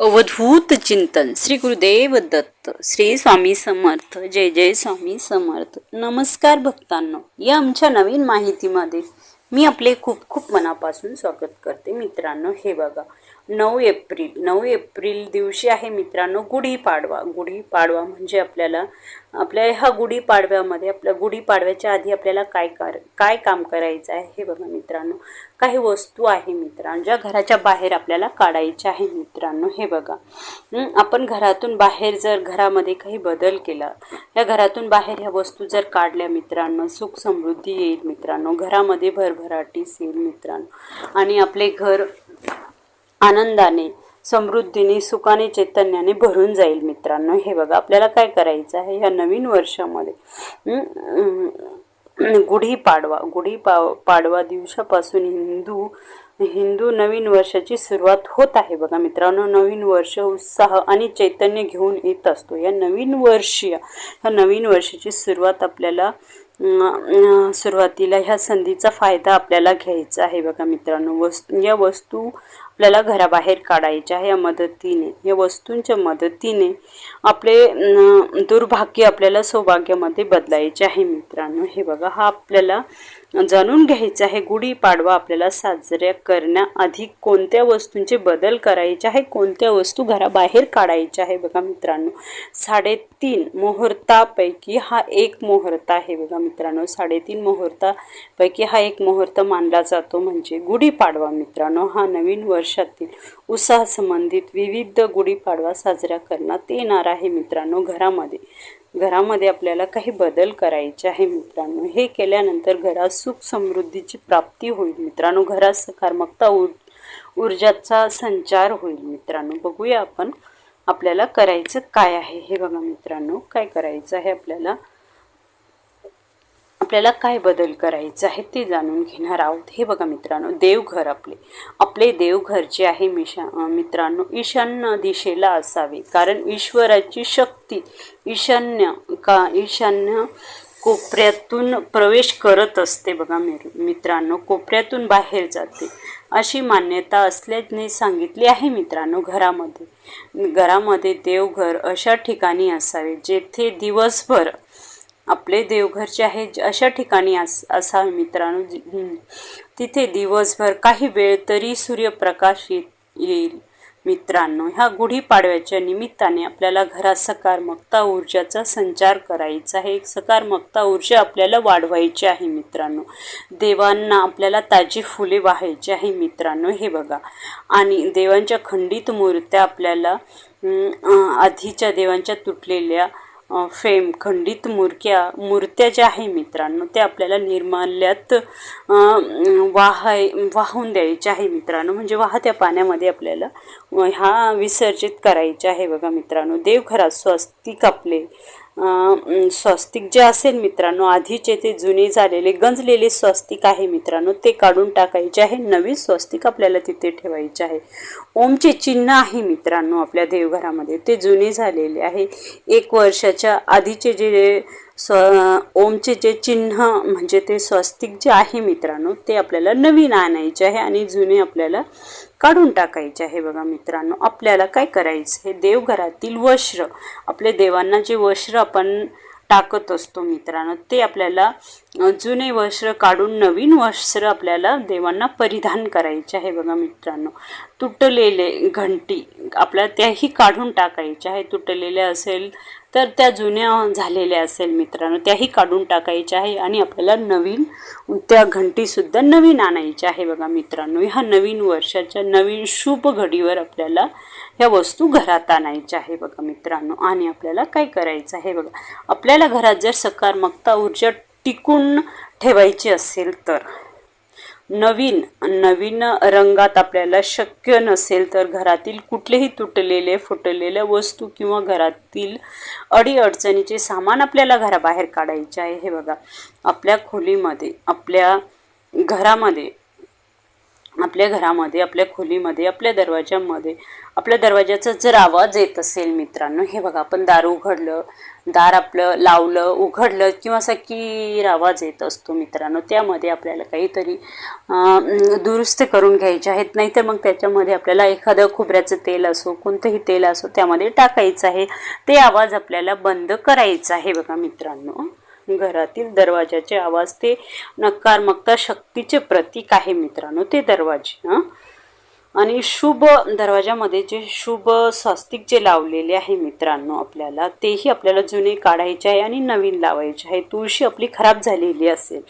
अवधूत चिंतन श्री गुरुदेव दत्त श्री स्वामी समर्थ जय जय स्वामी समर्थ. नमस्कार भक्तांनो या आमच्या नवीन माहितीमध्ये मा मी आपले खूप खूप मनापासून स्वागत करते मित्रांनो. हे बघा नऊ एप्रिल नऊ एप्रिल दिवशी आहे मित्रांनो गुढीपाडवा. गुढीपाडवा म्हणजे आपल्याला आपल्या ह्या गुढीपाडव्यामध्ये आपल्या गुढीपाडव्याच्या आधी आपल्याला काय कार काय काम करायचं आहे हे बघा मित्रांनो. काही वस्तू आहे मित्रांनो ज्या घराच्या बाहेर आपल्याला काढायच्या आहे मित्रांनो. हे बघा. आपण घरातून बाहेर जर घरामध्ये काही बदल केला या घरातून बाहेर ह्या वस्तू जर काढल्या मित्रांनो सुख समृद्धी येईल मित्रांनो. घरामध्ये भरभराटीस येईल मित्रांनो. आणि आपले घर आनंदाने समृद्धीने सुखाने चैतन्याने भरून जाईल मित्रांनो. हे बघा आपल्याला काय करायचं आहे या नवीन वर्षामध्ये? गुढीपाडवा गुढी पा पाडवा दिवसापासून हिंदू हिंदू नवीन वर्षाची सुरुवात होत आहे. बघा मित्रांनो नवीन वर्ष उत्साह आणि चैतन्य घेऊन येत असतो. या नवीन वर्षीय या नवीन वर्षाची सुरुवात आपल्याला सुरुवातीला ह्या संधीचा फायदा आपल्याला घ्यायचा आहे बघा मित्रांनो. वस्तू या वस्तू आपल्याला घराबाहेर काढायच्या आहे या मदतीने. या वस्तूंच्या मदतीने आपले दुर्भाग्य आपल्याला सौभाग्यामध्ये बदलायचे आहे मित्रांनो. हे बघा हा आपल्याला जाणून घ्यायचं आहे गुढीपाडवा आपल्याला साजऱ्या करण्याआधी कोणत्या वस्तूंचे बदल करायचे आहे कोणत्या वस्तू घराबाहेर काढायच्या आहे बघा मित्रांनो. साडेतीन मुहूर्तापैकी हा एक मुहूर्त आहे बघा मित्रांनो. साडेतीन मुहूर्तापैकी हा एक मुहूर्त मानला जातो म्हणजे गुढीपाडवा मित्रांनो. हा नवीन वर्षातील उत्साह संबंधित विविध गुढीपाडवा साजरा करण्यात येणार आहे मित्रांनो घरामध्ये. घरामध्ये आपल्याला काही बदल करायचे आहे मित्रांनो. हे केल्यानंतर घरात सुख समृद्धीची प्राप्ती होईल मित्रांनो. घरात सकारात्मकता ऊर ऊर्जाचा संचार होईल मित्रांनो. बघूया आपण आपल्याला करायचं काय आहे. हे बघा मित्रांनो काय करायचं आहे आपल्याला? आपल्याला काय बदल करायचं आहे ते जाणून घेणार आहोत. हे बघा मित्रांनो देवघर आपले. आपले देवघर जे आहे मिशा मित्रांनो ईशान्य दिशेला असावे. कारण ईश्वराची शक्ती ईशान्य का ईशान्य कोपऱ्यातून प्रवेश करत असते बघा मिर मित्रांनो. कोपऱ्यातून बाहेर जाते. अशी मान्यता असल्याने सांगितली आहे मित्रांनो घरामध्ये. घरामध्ये देवघर अशा ठिकाणी असावे जेथे दिवसभर आपले देवघरचे आहे ज- अशा ठिकाणी अस असावे मित्रांनो. तिथे दिवसभर काही वेळ तरी सूर्यप्रकाश येत येईल मित्रांनो. ह्या गुढीपाडव्याच्या निमित्ताने आपल्याला घरात सकारात्मकता ऊर्जाचा संचार करायचा आहे. एक सकारात्मकता ऊर्जा आपल्याला वाढवायची आहे मित्रांनो. देवांना आपल्याला ताजी फुले वाहायची आहे मित्रांनो हे बघा. आणि देवांच्या खंडित मूर्त्या आपल्याला आधीच्या देवांच्या तुटलेल्या फेम खंडित मूर्त्या मूर्त्या ज्या आहे मित्रांनो त्या आपल्याला निर्माल्यात वाहाय वाहून द्यायच्या आहे मित्रांनो. म्हणजे वाहत्या पाण्यामध्ये आपल्याला ह्या विसर्जित करायच्या आहे बघा मित्रांनो. देवघरात स्वस्तिक आपले स्वस्तिक जे असेल मित्रांनो आधीचे ते जुने झालेले गंजलेले स्वस्तिक आहे मित्रांनो ते काढून टाकायचे आहे. नवीन स्वस्तिक आपल्याला तिथे ठेवायचे आहे. ओमचे चिन्ह आहे मित्रांनो आपल्या देवघरामध्ये. ते जुने झालेले आहे. एक वर्षाच्या आधीचे जे स्व ओमचे जे चिन्ह म्हणजे ते स्वस्तिक जे आहे मित्रांनो ते आपल्याला नवीन आणायचे आहे आणि जुने आपल्याला काढून टाकायचे आहे बघा मित्रांनो. आपल्याला काय करायचं हे देवघरातील वस्त्र आपले देवांना जे वस्त्र आपण टाकत असतो मित्रांनो ते आपल्याला जुने वस्त्र काढून नवीन वस्त्र आपल्याला देवांना परिधान करायचे आहे बघा मित्रांनो. तुटलेले घंटी आपल्याला त्याही काढून टाकायच्या आहे. तुटलेल्या असेल तर त्या जुन्या झालेल्या असेल मित्रांनो त्याही काढून टाकायच्या आहे आणि आपल्याला नवीन त्या घंटीसुद्धा नवीन आणायच्या आहे बघा मित्रांनो. ह्या नवीन वर्षाच्या नवीन शुभ घडीवर आपल्याला ह्या वस्तू घरात आणायच्या आहे बघा मित्रांनो. आणि आपल्याला काय करायचं आहे बघा आपल्याला घरात जर सकारात्मकता ऊर्जा टिकून ठेवायची असेल तर नवीन नवीन रंगात आपल्याला शक्य नसेल तर घरातील कुठलेही तुटलेले फुटलेल्या वस्तू किंवा घरातील अडीअडचणीचे सामान आपल्याला घराबाहेर काढायचे आहे. हे बघा आपल्या खोलीमध्ये आपल्या घरामध्ये आपल्या घरामध्ये आपल्या खोलीमध्ये आपल्या दरवाज्यामध्ये आपल्या दरवाज्याचा जर आवाज येत असेल मित्रांनो हे बघा आपण दार उघडलं दार आपलं लावलं उघडलं किंवा असा कीर आवाज येत असतो मित्रांनो त्यामध्ये आपल्याला काहीतरी दुरुस्त करून घ्यायचे आहेत. नाहीतर मग त्याच्यामध्ये आपल्याला एखादं खोबऱ्याचं तेल असो कोणतंही तेल असो त्यामध्ये टाकायचं आहे. ते आवाज आपल्याला बंद करायचा आहे बघा मित्रांनो. घरातील दरवाजाचे आवाज ते नकारात्मकता शक्तीचे प्रतीक आहे मित्रांनो ते दरवाजे हं? आणि शुभ दरवाजामध्ये जे शुभ स्वास्तिक जे लावलेले आहे मित्रांनो आपल्याला तेही आपल्याला जुने काढायचे आहे आणि नवीन लावायचे आहे तुळशी आपली खराब झालेली असेल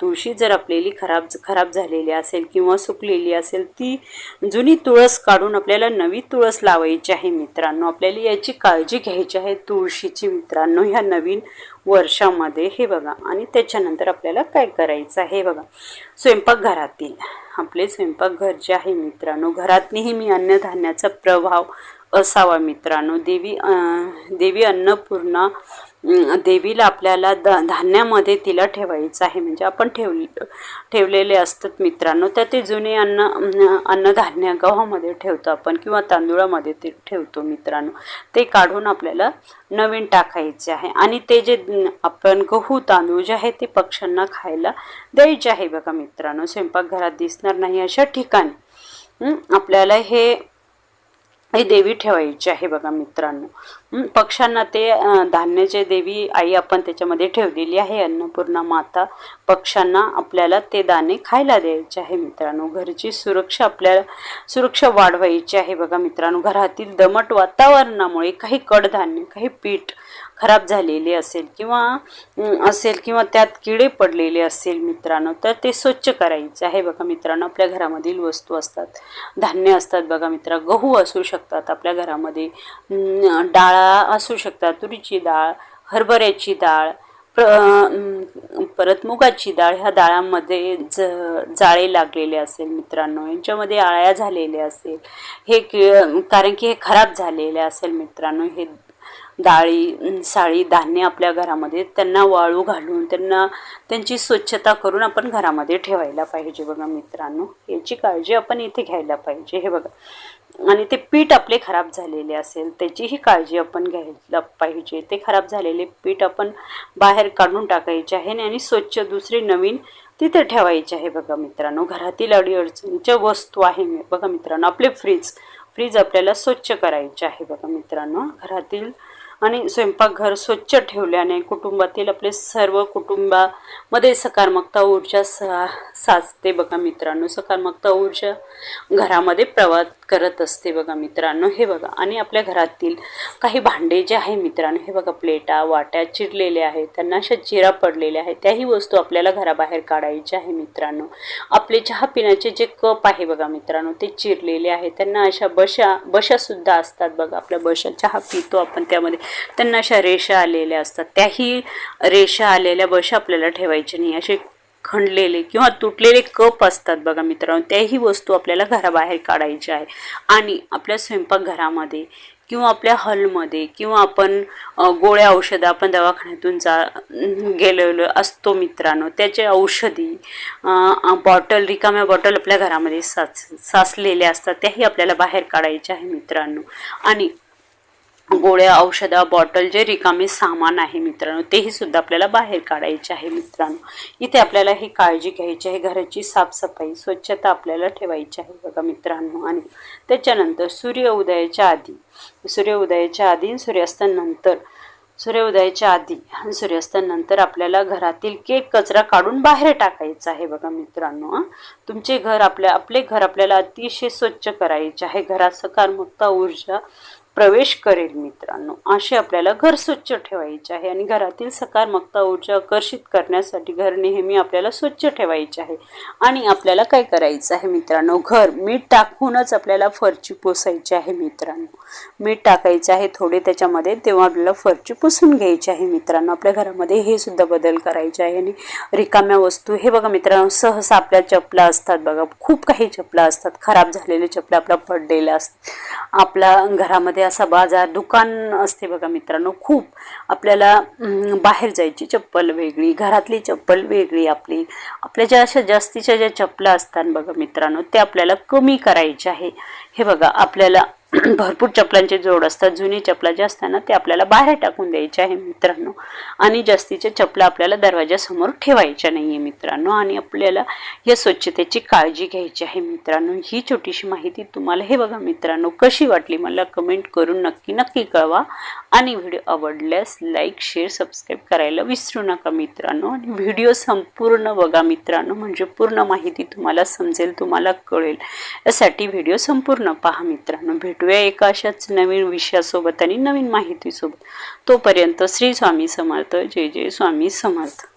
तुळशी जर आपलेली खराब खराब झालेली असेल किंवा सुकलेली असेल ती जुनी तुळस काढून आपल्याला नवी तुळस लावायची आहे मित्रांनो आपल्याला याची काळजी घ्यायची आहे तुळशीची मित्रांनो ह्या नवीन वर्षामध्ये हे बघा. आणि त्याच्यानंतर आपल्याला काय करायचं हे बघा. स्वयंपाकघरातील आपले स्वयंपाकघर जे आहे मित्रांनो घरात नेहमी अन्नधान्याचा प्रभाव असावा मित्रांनो. देवी देवी अन्नपूर्णा देवीला आपल्याला द धान्यामध्ये तिला ठेवायचं आहे. म्हणजे आपण ठेव ठेवलेले असतात मित्रांनो. तर ते जुने अन्न अन्नधान्य गव्हामध्ये ठेवतो आपण किंवा तांदूळामध्ये ते ठेवतो मित्रांनो. ते काढून आपल्याला नवीन टाकायचे आहे. आणि ते जे आपण गहू तांदूळ जे आहे ते पक्ष्यांना खायला द्यायचे आहे बघा मित्रांनो. स्वयंपाकघरात दिसणार नाही अशा ठिकाणी. आपल्याला हे ही देवी ठेवायची आहे बघा मित्रांनो. पक्ष्यांना ते धान्याचे देवी आई आपण त्याच्यामध्ये ठेवलेली आहे अन्नपूर्णा माता. पक्ष्यांना आपल्याला ते दाणे खायला द्यायचे आहे मित्रांनो. घरची सुरक्षा आपल्याला सुरक्षा वाढवायची आहे बघा मित्रांनो. घरातील दमट वातावरणामुळे काही कडधान्य काही पीठ खराब झालेले असेल किंवा असेल किंवा त्यात किडे पडलेले असेल मित्रांनो तर ते स्वच्छ करायचे आहे बघा मित्रांनो. आपल्या घरामधील वस्तू असतात धान्य असतात बघा मित्र गहू असू शकतात आपल्या घरामध्ये डाळ डाळा असू शकतात तुरीची डाळ हरभऱ्याची डाळ प्र परत मुगाची डाळ ह्या डाळांमध्ये ज जाळे लागलेले असेल मित्रांनो यांच्यामध्ये आळ्या झालेल्या असेल हे कारण की हे खराब झालेले असेल मित्रांनो हे डाळी साळी धान्य आपल्या घरामध्ये त्यांना वाळू घालून त्यांना त्यांची स्वच्छता करून आपण घरामध्ये ठेवायला पाहिजे बघा मित्रांनो. याची काळजी आपण इथे घ्यायला पाहिजे. हे बघा. आणि ते पीठ आपले खराब झालेले असेल त्याचीही काळजी आपण घ्यायला पाहिजे. ते खराब झालेले पीठ आपण बाहेर काढून टाकायचे आहे आणि स्वच्छ दुसरी नवीन तिथे ठेवायचे आहे बघा मित्रांनो. घरातील अडीअडचणीच्या वस्तू आहे. बघा मित्रांनो आपले फ्रीज फ्रीज आपल्याला स्वच्छ करायचे आहे बघा मित्रांनो. घरातील आणि स्वयंपाकघर स्वच्छ ठेवल्याने कुटुंबातील आपले सर्व कुटुंबामध्ये सकारात्मकता ऊर्जा सा साचते बघा मित्रांनो. सकारात्मकता ऊर्जा घरामध्ये प्रवास करत असते बघा मित्रांनो. हे बघा आणि आपल्या घरातील काही भांडे जे आहे मित्रांनो हे बघा प्लेटा वाट्या चिरलेल्या आहेत त्यांना अशा चिरा पडलेल्या आहेत. त्याही वस्तू आपल्याला घराबाहेर काढायच्या आहे मित्रांनो. आपले चहा पिण्याचे जे कप आहे बघा मित्रांनो ते चिरलेले आहे त्यांना अशा बशा बशासुद्धा असतात बघा. आपल्या बशा चहा पितो आपण त्यामध्ये. त्यांना अशा रेषा आलेल्या असतात. त्याही रेषा आलेल्या बशा आपल्याला ठेवायच्या नाही. असे खणलेले किंवा तुटलेले कप असतात बघा मित्रांनो. त्याही वस्तू आपल्याला घराबाहेर काढायच्या आहे. आणि आपल्या स्वयंपाकघरामध्ये किंवा आपल्या हॉलमध्ये किंवा आपण गोळ्या औषधं आपण दवाखान्यातून जा गेलेलो असतो मित्रांनो. त्याचे औषधी बॉटल रिकाम्या बॉटल आपल्या घरामध्ये साच साचलेल्या असतात. त्याही आपल्याला बाहेर काढायच्या आहे मित्रांनो. आणि गोळ्या औषधा बॉटल जे रिकामे सामान आहे मित्रांनो तेही सुद्धा आपल्याला बाहेर काढायचे आहे मित्रांनो. इथे आपल्याला ही काळजी घ्यायची आहे घराची साफसफाई स्वच्छता आपल्याला ठेवायची आहे बघा मित्रांनो. आणि त्याच्यानंतर सूर्य उदयाच्या आधी सूर्य उदयाच्या आधी सूर्यास्तानंतर सूर्योदयाच्या आधी आणि सूर्यास्तानंतर आपल्याला घरातील केक कचरा काढून बाहेर टाकायचा आहे बघा मित्रांनो तुमचे घर आपल्या आपले घर आपल्याला अतिशय स्वच्छ करायचे आहे. घरात सकारात्मकता ऊर्जा प्रवेश करेल मित्रांनो. असे आपल्याला घर स्वच्छ ठेवायचे आहे आणि घरातील सकारात्मकता ऊर्जा आकर्षित करण्यासाठी घर नेहमी आपल्याला स्वच्छ ठेवायचे आहे. आणि आपल्याला काय करायचं आहे मित्रांनो? घर मीठ टाकूनच आपल्याला फरची पुसायची आहे मित्रांनो. मीठ टाकायचं आहे थोडे त्याच्यामध्ये तेव्हा आपल्याला फरची पुसून घ्यायची आहे मित्रांनो. आपल्या घरामध्ये हे सुद्धा बदल करायचे आहे. आणि रिकाम्या वस्तू हे बघा मित्रांनो सहसा आपल्या चपला असतात बघा. खूप काही चपला असतात. खराब झालेले चपला आपला पडलेल्या असतात. आपल्या घरामध्ये घरामध्ये असा बाजार दुकान असते बघा मित्रांनो खूप आपल्याला बाहेर जायची चप्पल वेगळी घरातली चप्पल वेगळी आपली. आपल्या ज्या अशा जास्तीच्या ज्या चपला असतात बघा मित्रांनो ते आपल्याला कमी करायचे आहे. हे बघा आपल्याला भरपूर चपलांचे जोड असतात जुनी चपला जे असतात ना ते आपल्याला बाहेर टाकून द्यायचे आहे मित्रांनो. आणि जास्तीच्या चपला आपल्याला दरवाजासमोर ठेवायच्या नाही आहे मित्रांनो. आणि आपल्याला या स्वच्छतेची काळजी घ्यायची आहे मित्रांनो. ही छोटीशी माहिती तुम्हाला हे बघा मित्रांनो कशी वाटली मला कमेंट करून नक्की नक्की कळवा. आणि व्हिडिओ आवडल्यास लाईक शेअर सबस्क्राईब करायला विसरू नका मित्रांनो. आणि व्हिडिओ संपूर्ण बघा मित्रांनो. म्हणजे पूर्ण माहिती तुम्हाला समजेल तुम्हाला कळेल. यासाठी व्हिडिओ संपूर्ण पहा मित्रांनो. भेटूया एका अशाच नवीन विषयासोबत आणि नवीन माहितीसोबत. तोपर्यंत श्री स्वामी समर्थ. जय जय स्वामी समर्थ.